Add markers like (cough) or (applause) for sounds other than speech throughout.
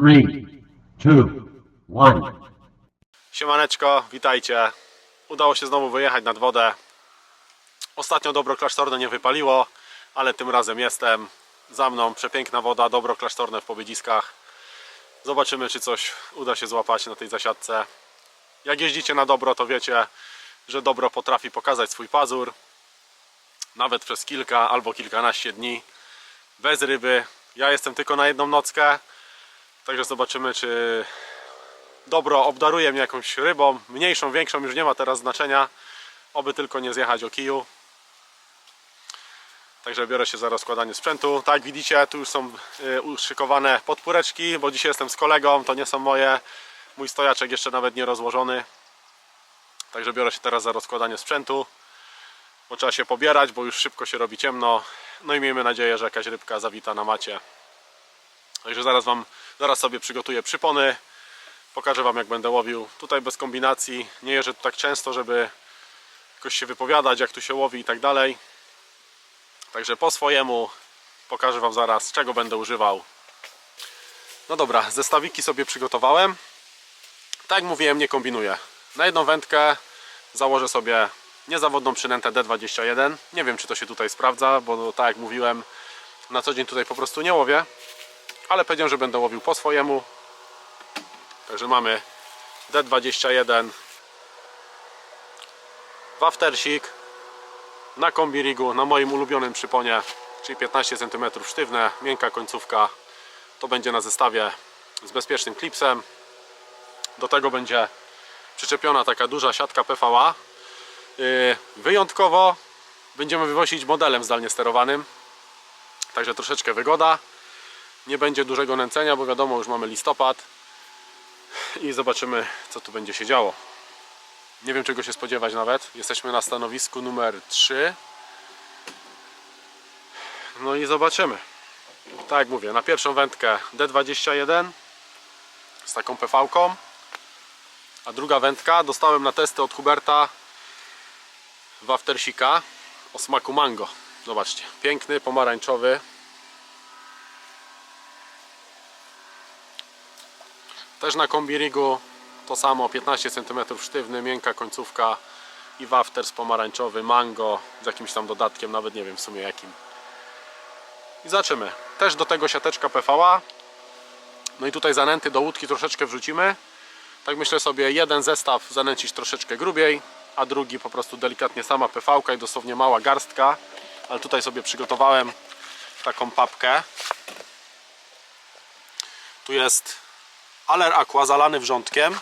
three, two, one. Siemaneczko, witajcie. Udało się znowu wyjechać nad wodę. Ostatnio dobro klasztorne nie wypaliło, ale tym razem jestem. Za mną przepiękna woda, dobro klasztorne w Pobiedziskach. Zobaczymy, czy coś uda się złapać na tej zasiadce. Jak jeździcie na dobro, to wiecie, że dobro potrafi pokazać swój pazur. Nawet przez kilka albo kilkanaście dni. Bez ryby. Ja jestem tylko na jedną nockę. Także zobaczymy, czy dobro obdaruje mnie jakąś rybą, mniejszą, większą już nie ma teraz znaczenia, oby tylko nie zjechać o kiju. Także biorę się za rozkładanie sprzętu. Tak widzicie, tu już są y, uszykowane podpóreczki, bo dzisiaj jestem z kolegą, to nie są moje. Mój stojaczek jeszcze nawet nie rozłożony. Także biorę się teraz za rozkładanie sprzętu, bo trzeba się pobierać, bo już szybko się robi ciemno. No i miejmy nadzieję, że jakaś rybka zawita na macie. Także zaraz wam, zaraz sobie przygotuję przypony, Pokażę Wam jak będę łowił. Tutaj bez kombinacji. Nie jeżdżę tu tak często, żeby jakoś się wypowiadać, jak tu się łowi i tak dalej. Także po swojemu pokażę Wam zaraz, czego będę używał. No dobra, zestawiki sobie przygotowałem. Tak jak mówiłem, nie kombinuję. Na jedną wędkę założę sobie niezawodną przynętę D21. Nie wiem, czy to się tutaj sprawdza, bo tak jak mówiłem, na co dzień tutaj po prostu nie łowię. Ale powiedziałem, że będę łowił po swojemu, Także mamy D21 waftersik na kombi rigu, na moim ulubionym przyponie, czyli 15 cm sztywne, miękka końcówka. To będzie na zestawie z bezpiecznym klipsem. Do tego będzie przyczepiona taka duża siatka PVA. Yy, Wyjątkowo będziemy wywozić modelem zdalnie sterowanym. Także troszeczkę wygoda. Nie będzie dużego nęcenia, bo wiadomo, już mamy listopad i zobaczymy co tu będzie się działo. Nie wiem czego się spodziewać nawet. Jesteśmy na stanowisku numer 3. No i zobaczymy. Tak jak mówię, na pierwszą wędkę D21 z taką PV-ką. A druga wędka dostałem na testy od Huberta waftersika o smaku mango. Zobaczcie, piękny, pomarańczowy. Też na kombirigu to samo, 15 cm sztywny, miękka końcówka i wafters pomarańczowy, mango z jakimś tam dodatkiem, nawet nie wiem w sumie jakim. I zobaczymy. Też do tego siateczka PVA. No i tutaj zanęty do łódki troszeczkę wrzucimy. Tak myślę sobie jeden zestaw zanęcić troszeczkę grubiej, a drugi po prostu delikatnie sama PV i dosłownie mała garstka. Ale tutaj sobie przygotowałem taką papkę. Tu jest Aller Aqua zalany wrzątkiem,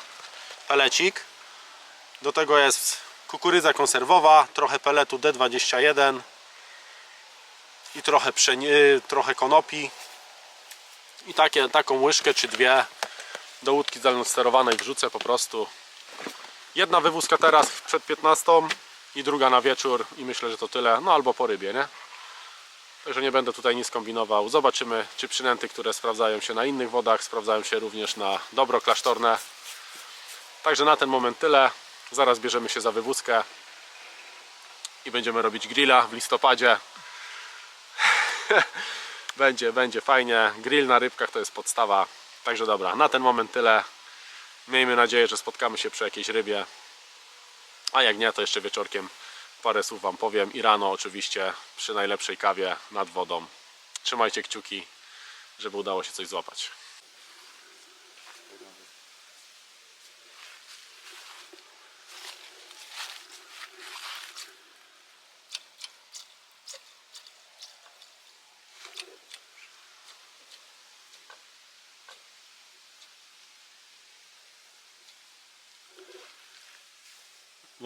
pelecik. Do tego jest kukurydza konserwowa, trochę peletu D21 i trochę, y, trochę konopi. I takie, taką łyżkę czy dwie do łódki zdalnosterowanej wrzucę po prostu. Jedna wywózka teraz przed 15 i druga na wieczór i myślę, że to tyle. No albo po rybie, nie? Także nie będę tutaj nic kombinował. Zobaczymy, czy przynęty, które sprawdzają się na innych wodach, sprawdzają się również na dobro klasztorne. Także na ten moment tyle. Zaraz bierzemy się za wywózkę i będziemy robić grilla w listopadzie. (laughs) będzie, będzie fajnie. Grill na rybkach to jest podstawa. Także dobra, na ten moment tyle. Miejmy nadzieję, że spotkamy się przy jakiejś rybie. A jak nie, to jeszcze wieczorkiem parę słów Wam powiem i rano oczywiście przy najlepszej kawie nad wodą. Trzymajcie kciuki, żeby udało się coś złapać.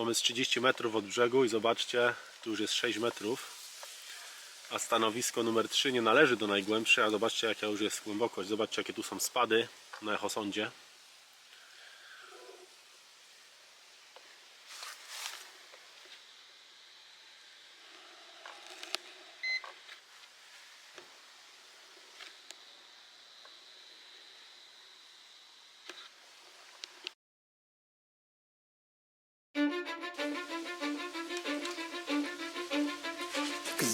Mamy z 30 metrów od brzegu i zobaczcie, tu już jest 6 metrów. A stanowisko numer 3 nie należy do najgłębszej, a zobaczcie jaka już jest głębokość. Zobaczcie jakie tu są spady na echosądzie.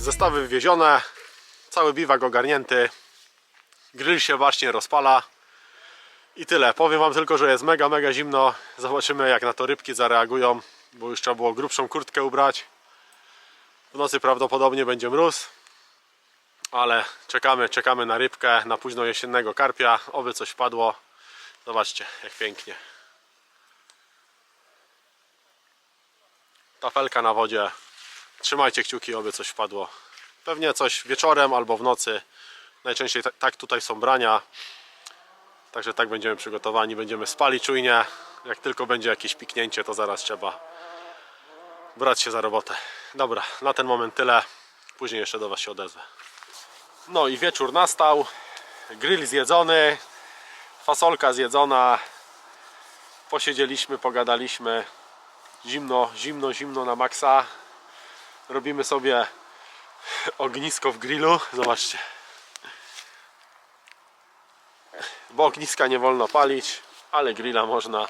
Zestawy wywiezione, cały biwak ogarnięty, grill się właśnie rozpala i tyle. Powiem Wam tylko, że jest mega, mega zimno. Zobaczymy jak na to rybki zareagują, bo już trzeba było grubszą kurtkę ubrać. W nocy prawdopodobnie będzie mróz, ale czekamy, czekamy na rybkę, na późno jesiennego karpia, oby coś wpadło. Zobaczcie, jak pięknie. Tafelka na wodzie. Trzymajcie kciuki, oby coś wpadło. Pewnie coś wieczorem albo w nocy. Najczęściej ta- tak tutaj są brania. Także tak będziemy przygotowani. Będziemy spali czujnie. Jak tylko będzie jakieś piknięcie, to zaraz trzeba brać się za robotę. Dobra, na ten moment tyle. Później jeszcze do Was się odezwę. No i wieczór nastał. Grill zjedzony. Fasolka zjedzona. Posiedzieliśmy, pogadaliśmy. Zimno, zimno, zimno na maksa robimy sobie ognisko w grillu. Zobaczcie. Bo ogniska nie wolno palić, ale grilla można.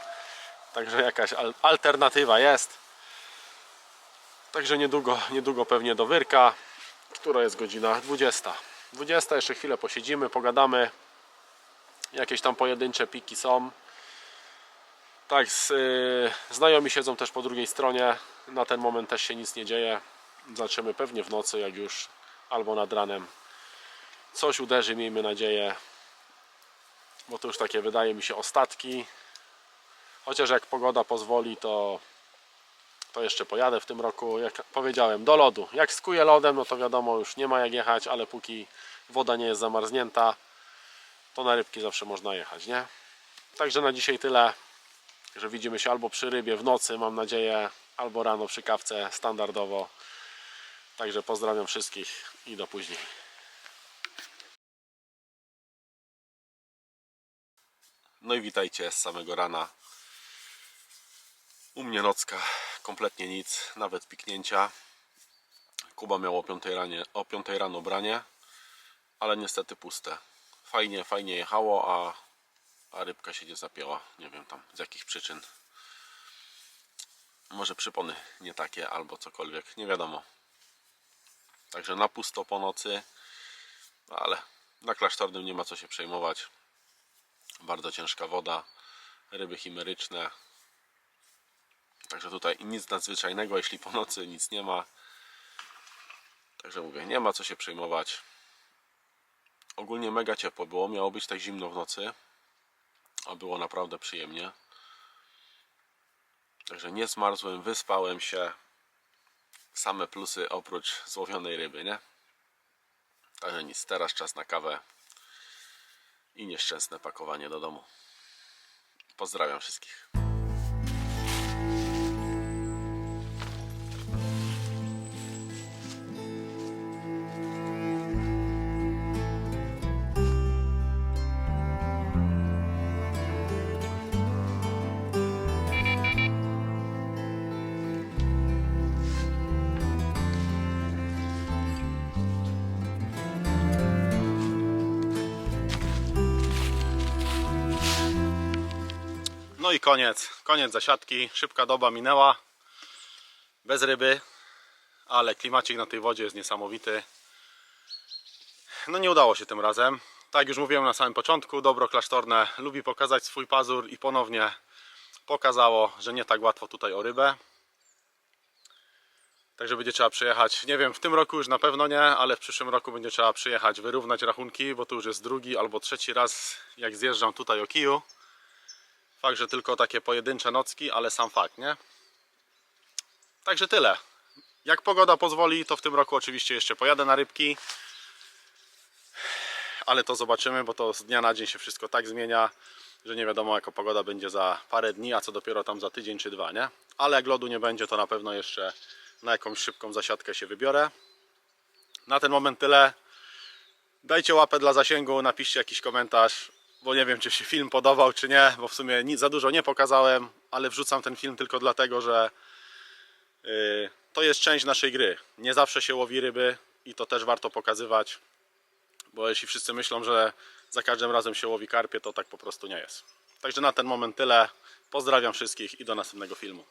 Także jakaś al- alternatywa jest. Także niedługo, niedługo pewnie do wyrka. Która jest godzina 20. 20 jeszcze chwilę posiedzimy, pogadamy. Jakieś tam pojedyncze piki są. Tak, z, y, znajomi siedzą też po drugiej stronie. Na ten moment też się nic nie dzieje. Zobaczymy pewnie w nocy, jak już albo nad ranem coś uderzy, miejmy nadzieję. Bo to już takie wydaje mi się ostatki. Chociaż jak pogoda pozwoli, to, to jeszcze pojadę w tym roku. Jak powiedziałem, do lodu. Jak skuje lodem, no to wiadomo, już nie ma jak jechać, ale póki woda nie jest zamarznięta, to na rybki zawsze można jechać, nie? Także na dzisiaj tyle że widzimy się albo przy rybie w nocy, mam nadzieję, albo rano przy kawce standardowo. Także pozdrawiam wszystkich i do później. No i witajcie z samego rana. U mnie nocka, kompletnie nic, nawet piknięcia. Kuba miał o 5 ranie, o 5 rano branie, ale niestety puste. Fajnie, fajnie jechało, a a rybka się nie zapięła. Nie wiem tam z jakich przyczyn. Może przypony nie takie albo cokolwiek, nie wiadomo. Także na pusto po nocy, ale na klasztornym nie ma co się przejmować. Bardzo ciężka woda, ryby chimeryczne. Także tutaj nic nadzwyczajnego, jeśli po nocy nic nie ma. Także mówię, nie ma co się przejmować. Ogólnie mega ciepło było, miało być tak zimno w nocy a było naprawdę przyjemnie. Także nie zmarzłem, wyspałem się. Same plusy oprócz złowionej ryby, nie? Także nic, teraz czas na kawę i nieszczęsne pakowanie do domu. Pozdrawiam wszystkich. No i koniec, koniec zasiadki. Szybka doba minęła. Bez ryby, ale klimacik na tej wodzie jest niesamowity. No nie udało się tym razem. Tak jak już mówiłem na samym początku, dobro klasztorne lubi pokazać swój pazur i ponownie pokazało, że nie tak łatwo tutaj o rybę. Także będzie trzeba przyjechać, nie wiem, w tym roku już na pewno nie, ale w przyszłym roku będzie trzeba przyjechać, wyrównać rachunki, bo to już jest drugi albo trzeci raz, jak zjeżdżam tutaj o kiju. Fakt, że tylko takie pojedyncze nocki, ale sam fakt, nie? Także tyle. Jak pogoda pozwoli, to w tym roku oczywiście jeszcze pojadę na rybki. Ale to zobaczymy, bo to z dnia na dzień się wszystko tak zmienia, że nie wiadomo jaka pogoda będzie za parę dni, a co dopiero tam za tydzień czy dwa, nie? Ale jak lodu nie będzie, to na pewno jeszcze na jakąś szybką zasiadkę się wybiorę. Na ten moment tyle. Dajcie łapę dla zasięgu, napiszcie jakiś komentarz, bo nie wiem czy się film podobał czy nie, bo w sumie nic za dużo nie pokazałem, ale wrzucam ten film tylko dlatego, że yy, to jest część naszej gry. Nie zawsze się łowi ryby i to też warto pokazywać, bo jeśli wszyscy myślą, że za każdym razem się łowi karpie, to tak po prostu nie jest. Także na ten moment tyle. Pozdrawiam wszystkich i do następnego filmu.